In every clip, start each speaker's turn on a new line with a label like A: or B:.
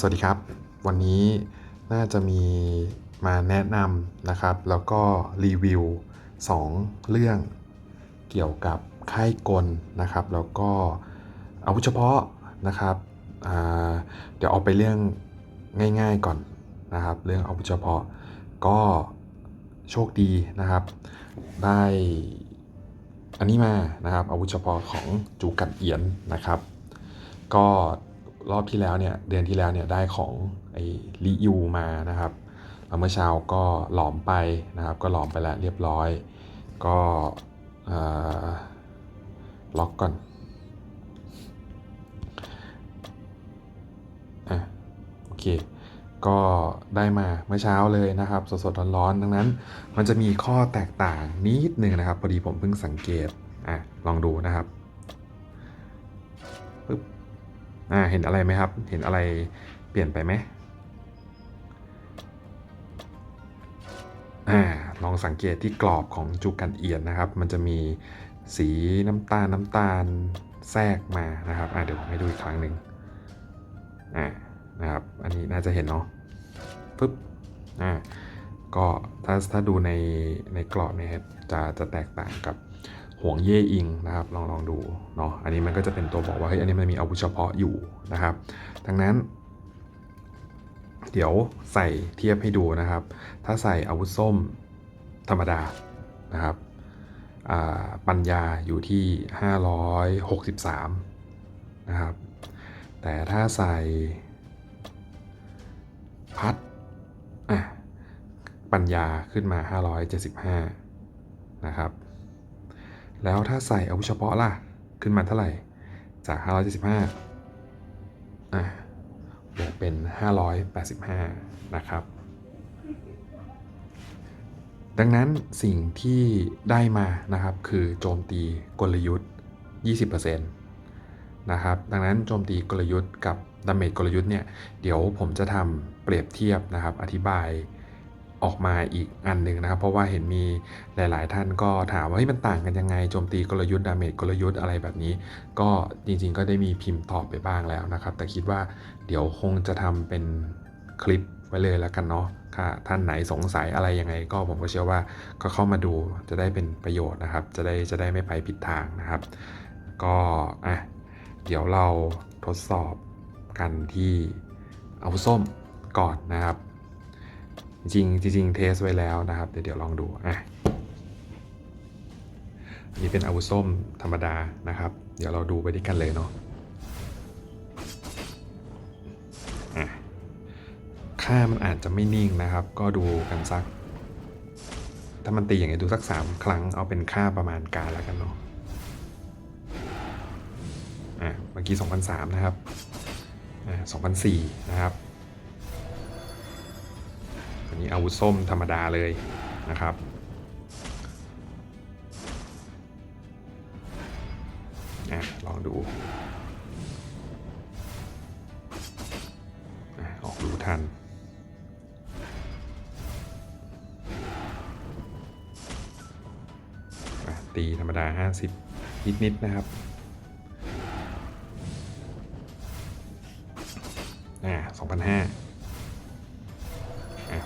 A: สวัสดีครับ วันนี้น่าจะมีมาแนะนำนะครับ แล้วก็รีวิว 2 เรื่องเกี่ยวกับค่ายกลนะครับ แล้วก็อาวุธเฉพาะนะครับเดี๋ยวเอาไปเรื่องง่ายๆก่อนนะครับ เรื่องอาวุธเฉพาะก็โชคดีนะครับ ได้อันนี้มานะครับอาวุธเฉพาะของจูกัดเอียนนะครับ ก็ รอบที่แล้วเนี่ยเดือนที่แล้วเนี่ยได้ของไอ้ลิยูมานะครับแล้วเมื่อเช้าก็หลอมไปนะครับ ก็หลอมไปแล้วเรียบร้อย ก็ล็อกก่อนอะโอเคก็ได้มาเมื่อเช้าเลยนะครับ สดๆร้อนๆดังนั้น มันจะมีข้อแตกต่างนิดหนึ่งนะครับ พอดีผมเพิ่งสังเกตอะลองดูนะครับ อ่าเห็นอะไรไหมครับ เห็นอะไรเปลี่ยนไปไหมอ่าลองสังเกตที่กรอบของจุกันเอียนนะครับ มันจะมีสีน้ำตาลน้ำตาลแทรกมานะครับอ่าเดี๋ยวผมให้ดูอีกครั้งหนึ่งอ่านะครับ อันนี้น่าจะเห็นเนาะปึ๊บอ่าก็ถ้าถ้าดูในในกรอบเนี่ยจะจะแตกต่างกับ ห่วงเย่อิงนะครับลองลองดูเนาะอันนี้มันก็จะเป็นตัวบอกว่าเฮ้ยอันนี้มันมีอาวุธเฉพาะอยู่นะครับ ดังนั้น เดี๋ยวใส่เทียบให้ดูนะครับ ถ้าใส่อาวุธส้มธรรมดานะครับปัญญาอยู่ที่ 563นะครับแต่ถ้าใส่พัดปัญญาขึ้นมา 575นะครับ แล้วถ้าใส่อาวุธเฉพาะล่ะ ขึ้นมาเท่าไหร่ จาก 575อะบวกเป็น 585 นะครับ ดังนั้นสิ่งที่ได้มานะครับคือโจมตีกลยุทธ์ 20%นะครับ ดังนั้นโจมตีกลยุทธ์กับดาเมจกลยุทธ์เนี่ย เดี๋ยวผมจะทำเปรียบเทียบนะครับ อธิบาย ออกมาอีกอันหนึ่งนะครับ เพราะว่าเห็นมีหลาย ๆ ท่านก็ถามว่าเฮ้ยมันต่างกันยังไงโจมตีกลยุทธ์ดาเมจกลยุทธ์อะไรแบบนี้ ก็จริง ๆ ก็ได้มีพิมพ์ตอบไปบ้างแล้วนะครับ แต่คิดว่าเดี๋ยวคงจะทำเป็นคลิปไว้เลยแล้วกันเนาะถ้าท่านไหนสงสัยอะไรยังไง ก็ผมก็เชื่อว่าก็เข้ามาดูจะได้เป็นประโยชน์นะครับ จะได้จะได้ไม่ไปผิดทางนะครับ ก็อะเดี๋ยวเราทดสอบกันที่เอาส้มก่อนนะครับ จริงจริงเทสไว้แล้วนะครับ เดี๋ยวเดี๋ยวลองดูอะอันนี้เป็นอาวุธส้มธรรมดานะครับ เดี๋ยวเราดูไปด้วยกันเลยเนาะอะค่ามันอาจจะไม่นิ่งนะครับ ก็ดูกันสัก ถ้ามันตีอย่างนี้ดูสัก 3 ครั้งเอาเป็นค่าประมาณการแล้วกันเนาะอะเมื่อกี้2003นะครับอะ2004นะครับ นนี้อาวุธส้มธรรมดาเลยนะครับอะลองดูออกดูทัน ตีธรรมดา 50 นิดๆนะครับอ่า2,500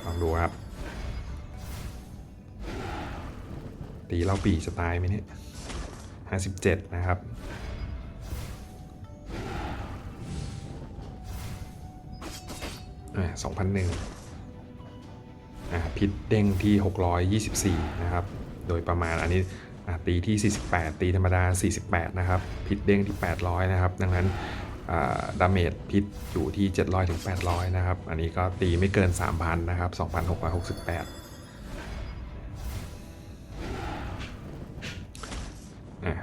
A: ลองดูครับ ตีเล่าปีจะตายไหมเนี่ยห้าสิบเจ็ดนะครับอะสองพันหนึ่งอะพิษเด้งที่หกร้อยยี่สิบสี่นะครับ โดยประมาณอันนี้อะตีที่ 48 ตีธรรมดา 48 นะครับ พิษเด้งที่ 800 นะครับ ดังนั้น ดาเมจพิษอยู่ที่ 700ถึง800 นะครับ อันนี้ก็ตีไม่เกิน 3,000 นะครับ 2,668อะ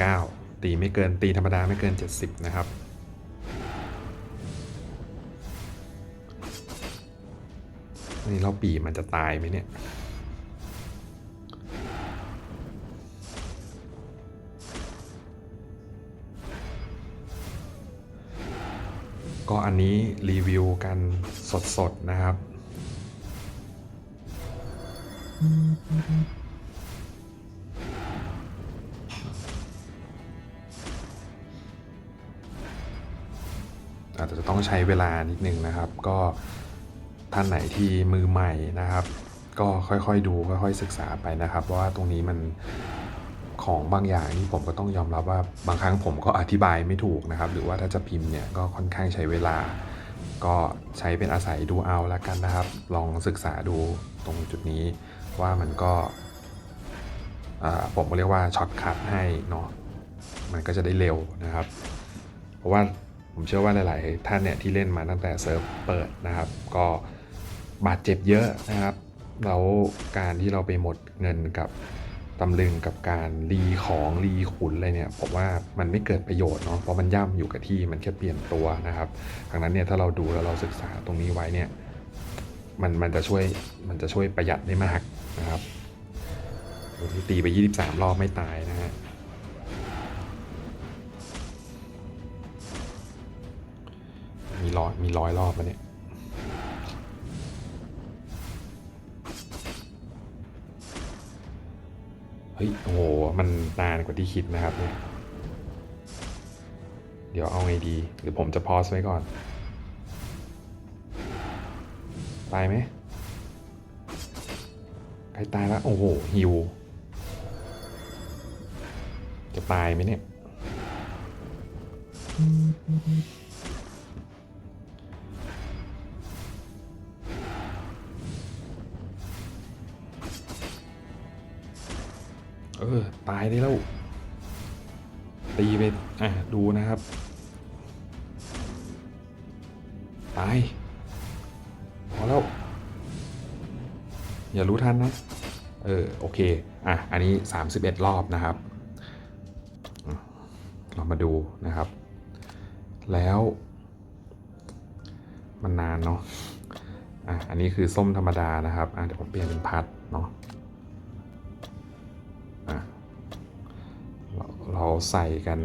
A: 69 ตีไม่เกินตีธรรมดาไม่เกิน 70 นะครับนนี้เราปีมันจะตายไหมเนี่ย ก็อันนี้รีวิวกันสดๆนะครับ อาจจะต้องใช้เวลานิดนึงนะครับ ก็ท่านไหนที่มือใหม่นะครับ ก็ค่อยๆดูค่อยๆศึกษาไปนะครับเพราะว่าตรงนี้มัน ของบางอย่างนี่ผมก็ต้องยอมรับว่าบางครั้งผมก็อธิบายไม่ถูกนะครับ หรือว่าถ้าจะพิมพ์เนี่ยก็ค่อนข้างใช้เวลา ก็ใช้เป็นอาศัยดูเอาแล้วกันนะครับ ลองศึกษาดูตรงจุดนี้ว่ามันก็ผมก็เรียกว่าช็อตคัทให้เนาะมันก็จะได้เร็วนะครับ เพราะว่าผมเชื่อว่าหลาย ๆ ท่านเนี่ยที่เล่นมาตั้งแต่เซิร์ฟเปิดนะครับ ก็บาดเจ็บเยอะนะครับแล้วการที่เราไปหมดเงินกับ ตำลึงกับการรีของรีขุนอะไรเนี่ยผมว่ามันไม่เกิดประโยชน์เนาะเพราะมันย่ำอยู่กับที่มันแค่เปลี่ยนตัวนะครับดังนั้นเนี่ยถ้าเราดูแล้วเราศึกษาตรงนี้ไว้เนี่ยมันมันจะช่วยมันจะช่วยประหยัดได้มากนะครับตีไป 23 รอบไม่ตายนะฮะมีร้อยมีร้อยรอบแล้วเนี่ย ฮ้ยโอ้โหมันนานกว่าที่คิดนะครับเนี่ยเดี๋ยวเอาไงดี หรือผมจะพอสไว้ก่อน ตายไหมใครตายแล้ว โอ้โหฮิว จะตายไหมเนี่ย เออ ตายได้แล้ว ตีไปอะดูนะครับ ตาย พอแล้ว อย่ารู้ทันนะ เออ โอเค อะ อันนี้ 31 รอบนะครับ เรามาดูนะครับ แล้ว มันนานเนาะอะ อันนี้คือส้มธรรมดานะครับ อะเดี๋ยวผมเปลี่ยนเป็นพัดเนาะ เราใส่กัน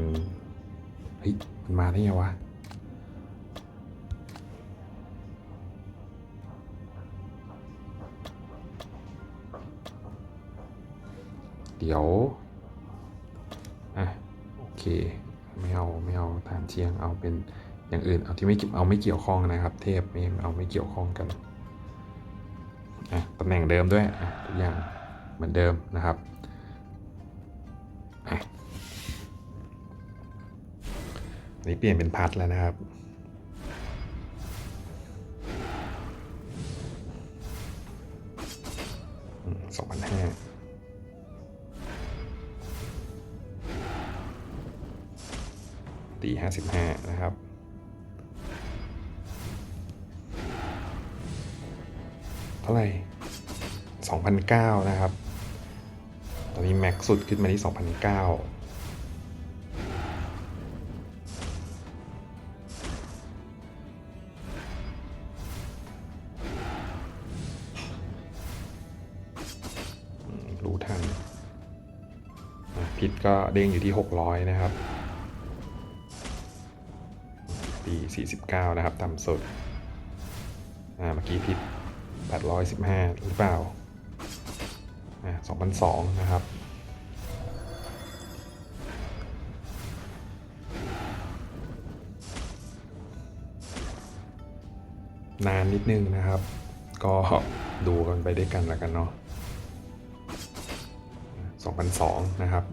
A: เฮ้ย มันมาได้ไงวะ เดี๋ยว อะ โอเค ไม่เอา ไม่เอาฐานเชียงเอาเป็นอย่างอื่น เอาที่ไม่เกี่ยวเอาไม่เกี่ยวข้องนะครับ เทพไม่เอาไม่เกี่ยวข้องกัน อะตำแหน่งเดิมด้วย อะทุกอย่างเหมือนเดิมนะครับ นี่เปลี่ยนเป็นพัดแล้วนะครับ สองพันห้าตีห้าสิบห้านะครับเท่าไหร่องพันเก้านะครับ ตอนนี้แม็กสุดขึ้นมาที่สองพันเก้า รู้ทันอะพิษก็เด้งอยู่ที่ 600 นะครับ ปี 49 นะครับต่ำสุด อ่า เมื่อกี้พิษ815 หรือเปล่า อ่า2002 นะครับนานนิดนึงนะครับ ก็ดูกันไปด้วยกันแล้วกันเนาะ 2002 นะครับ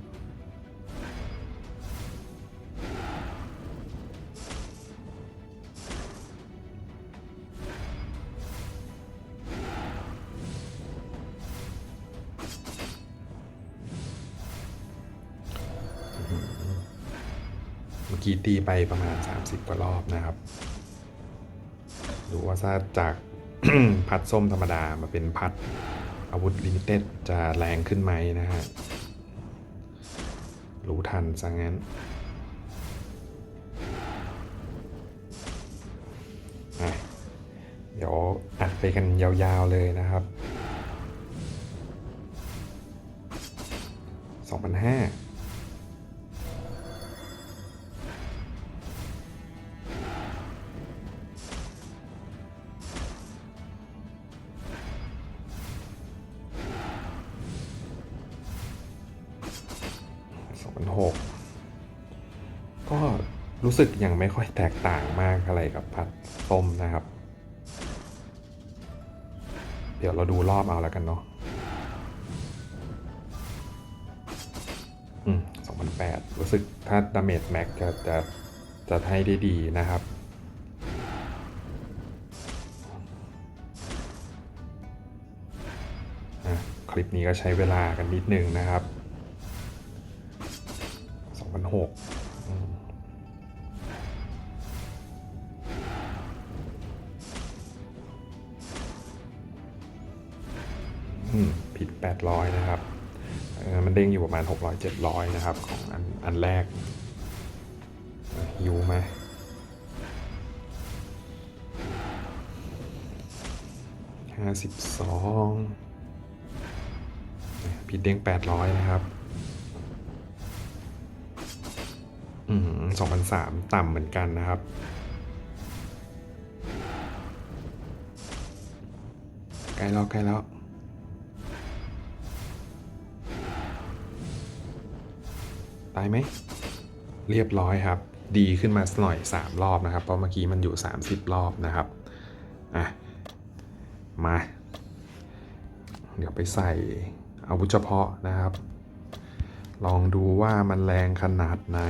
A: เมื่อกี้ตีไปประมาณ 30 กว่ารอบนะครับ ดูว่าถ้าจากพัดส้มธรรมดามาเป็นพัด อาวุธลิมิเต็ดจะแรงขึ้นไหมนะฮะ รู้ทันซะงั้น เดี๋ยวอัดไปกันยาวๆเลยนะครับ 2,500 2,600ก็รู้สึกยังไม่ค่อยแตกต่างมากอะไรกับพัดส้มนะครับ เดี๋ยวเราดูรอบเอาแล้วกันเนาะอืมสองพันแปดรู้สึกถ้าดาเมจแม็กจะจะจะให้ได้ดีนะครับคลิปนี้ก็ใช้เวลากันนิดนึงนะครับ 2006อืมอืมผิด 800 นะครับ มันเด้งอยู่ประมาณ 600 700 นะครับ ของอันอันแรกฮิวไหมห้าสิบสองผิดเด้งแปดร้อยนะครับ สองพันสามต่ำเหมือนกันนะครับ ใกล้แล้วใกล้แล้วตายไหม เรียบร้อยครับ ดีขึ้นมาหน่อย 3 รอบนะครับ เพราะเมื่อกี้มันอยู่ 30 รอบนะครับ อะ มา เดี๋ยวไปใส่อาวุธเฉพาะนะครับ ลองดูว่ามันแรงขนาดไหน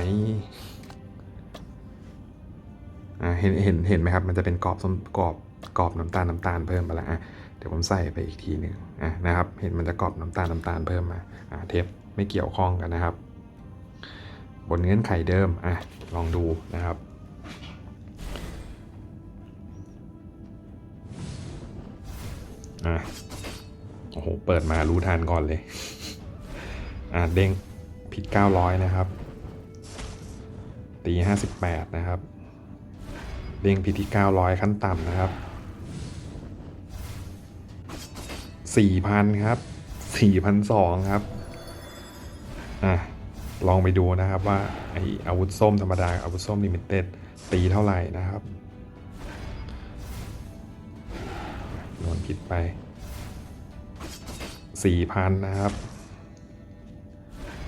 A: เห็นเห็นเห็นไหมครับ มันจะเป็นกรอบส้มกรอบกรอบน้ำตาลน้ำตาลเพิ่มไปแล้วอะเดี๋ยวผมใส่ไปอีกทีหนึ่งอะนะครับ เห็นมันจะกรอบน้ำตาลน้ำตาลเพิ่มมาอะเทปไม่เกี่ยวข้องกันนะครับ บนเงื่อนไขเดิมอะลองดูนะครับอะโอ้โห เปิดมารู้ทันก่อนเลย อ่าเด้ง ผิด900 นะครับ ตี 58 นะครับเด้งผิดที่ 900 ขั้นต่ำนะครับ 4,000 ครับ 4,200 ครับ อะ ลองไปดูนะครับว่า ไออาวุธส้มธรรมดา อาวุธส้มลิมิเต็ดตีเท่าไหร่นะครับโดนผิดไปสี่พันนะครับ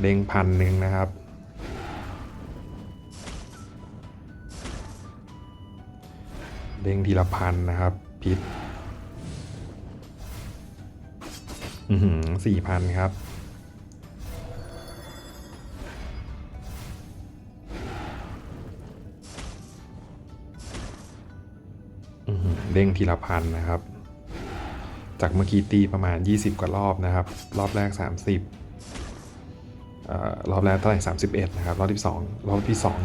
A: เด้งพันหนึ่งนะครับ เด้งทีละพันนะครับ พิษอือหือสี่พันครับอือหือเด้งทีละพันนะครับ จากเมื่อกี้ตีประมาณ 20 กว่ารอบนะครับ รอบแรก 30เอ่อ รอบแรกเท่าไหร่31 นะครับ รอบที่2รอบที่ 2 27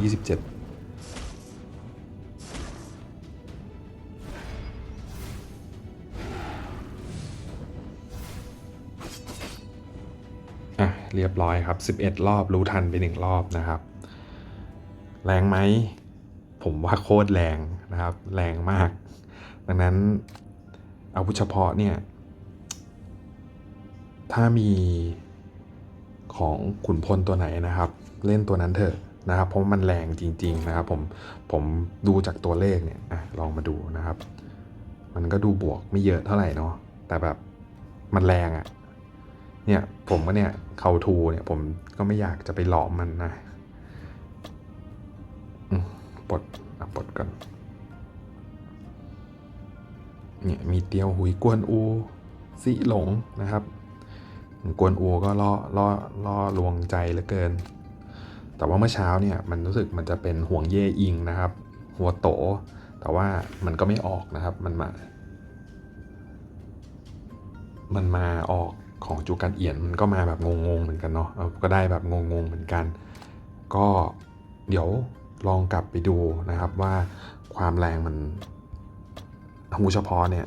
A: อะเรียบร้อยครับ 11 รอบรู้ทันไป 1 รอบนะครับ แรงไหม ผมว่าโคตรแรงนะครับ แรงมาก ดังนั้นอาวุธเฉพาะเนี่ย ถ้ามี ของขุนพลตัวไหนนะครับ เล่นตัวนั้นเถอะนะครับ เพราะมันแรงจริง ๆนะครับ ผมผมดูจากตัวเลขเนี่ยอะลองมาดูนะครับ มันก็ดูบวกไม่เยอะเท่าไหร่เนาะแต่แบบมันแรงอะ่ะเนี่ยผมก็เนี่ยเขาทูเนี่ยผมก็ไม่อยากจะไปหลอมมันนะปลดอะปลดก่อนเนี่ยมีเตียวหุยกวนอูสิหลงนะครับ กวนอูก็ล่อล่อล่อลวงใจเหลือเกิน แต่ว่าเมื่อเช้าเนี่ยมันรู้สึกมันจะเป็นห่วงเย่อิงนะครับ หัวโต แต่ว่ามันก็ไม่ออกนะครับมันมา มันมาออกของจูกันเอียนมันก็มาแบบงงๆเหมือนกันเนาะก็ได้แบบงงๆเหมือนกัน ก็เดี๋ยวลองกลับไปดูนะครับว่าความแรงมันหูเฉพาะเนี่ย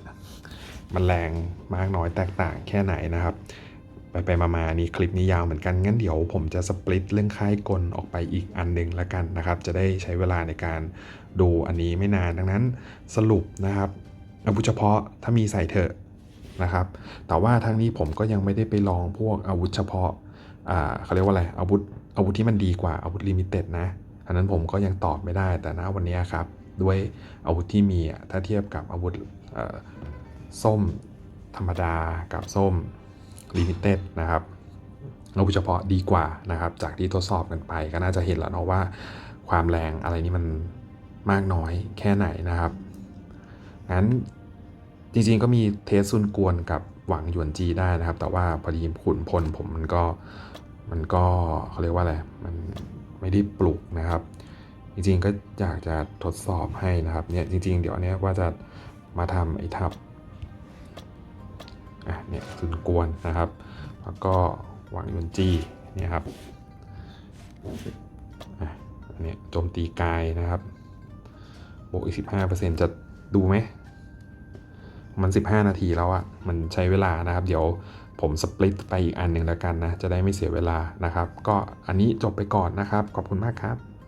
A: มันแรงมากน้อยแตกต่างแค่ไหนนะครับ ไปไปมามานี่คลิปนี้ยาวเหมือนกัน งั้นเดี๋ยวผมจะสปลิตเรื่องค่ายกลออกไปอีกอันหนึ่งล้วกันนะครับ จะได้ใช้เวลาในการดูอันนี้ไม่นานดังนั้นสรุปนะครับอาวุธเฉพาะถ้ามีใส่เถอะนะครับ แต่ว่าทั้งนี้ผมก็ยังไม่ได้ไปลองพวกอาวุธเฉพาะอ่าเขาเรียกว่าอะไรอาวุธอาวุธที่มันดีกว่าอาวุธลิมิเต็ดนะอันนั้นผมก็ยังตอบไม่ได้แต่ณวันนี้ครับด้วยอาวุธที่มีถ้าเทียบกับอาวุธส้มธรรมดากับส้ม ลิมิเต็ดนะครับอาวุธเฉพาะดีกว่านะครับ จากที่ทดสอบกันไปก็น่าจะเห็นแล้วเนาะว่า ความแรงอะไรนี่มันมากน้อยแค่ไหนนะครับ งั้นจริงๆก็มีเทสซุนกวนกับหวังหยวนจีได้นะครับ แต่ว่าพอดีขุนพลผมมันก็มันก็เขาเรียกว่าอะไรมันไม่ได้ปลุกนะครับ จริงๆก็อยากจะทดสอบให้นะครับเนี่ยจริง ๆ เดี๋ยวเนี้ยว่าจะมาทำไอ้ทับ อะเนี่ยซุนกวนนะครับ แล้วก็หวังยวนจีเนี่ยครับอะอันนี้โจมตีกายนะครับบวกอีกสิบห้าเปอร์เซ็นจะดูไหมมัน 15 นาทีแล้วอะมันใช้เวลานะครับ เดี๋ยวผมสปลิตไปอีกอันหนึ่งแล้วกันนะ จะได้ไม่เสียเวลานะครับ ก็อันนี้จบไปก่อนนะครับ ขอบคุณมากครับ